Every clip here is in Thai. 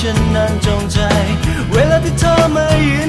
ฉันนั้นจงใจ เวลาที่เธอมายืน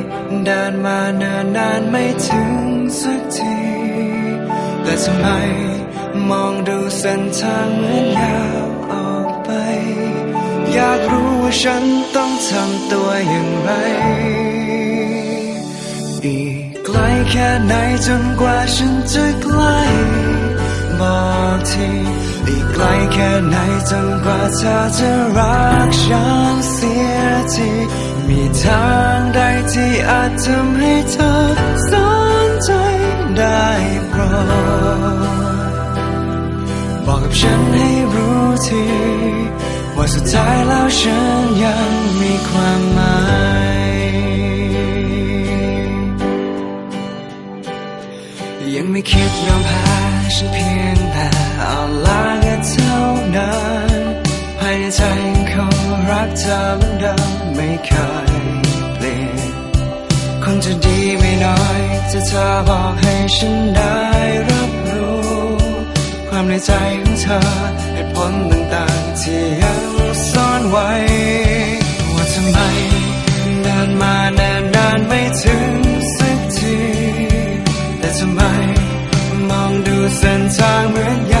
เดินมาเนิ่นนานไม่ถึงสักทีแต่ทำไมมองดูเส้นทางเหมือนยาวออกไป อยากรู้ว่าฉันต้องทำตัวอย่างไร อีกไกลแค่ไหนจนกว่าฉันจะใกล้บอกทีอีกไกลแค่ไหนจนกว่าเธอจะรักฉันเสียที มีทางใดที่อาจทำให้เธอสนใจได้โปรดบอกกับฉันให้รู้ทีว่าสุดท้ายแล้วฉันยังมีความหมายยังไม่คิดยอมแพ้ฉันเพียงแต่เอาลาแค่เท่านั้นภายในใจยังคงรักเธอเหมือนเดิม เคยเปลี่ยนคงจะดีไม่น้อยจะเธอบอกให้ฉันได้รับรู้ ความในใจของเธอเหตุผลต่างๆที่ยังซ่อนไว้ ว่าทำไมเดินมานานนานๆไม่ถึงสักที แต่ทำไมมองดูเส้นทางเหมือนยา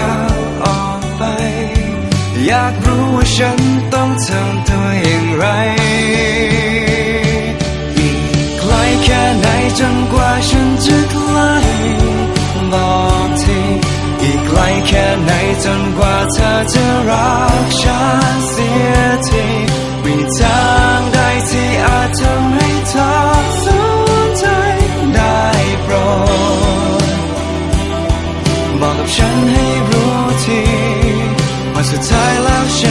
อยากรู้ว่าฉันต้องทำตัวอย่างไร อีกไกลแค่ไหนจนกว่าฉันจะใกล้บอกทีอีกไกลแค่ไหนจนกว่าเธอจะรักฉันเสียทีมีทางใดที่อาจทำให้ ว่าสุด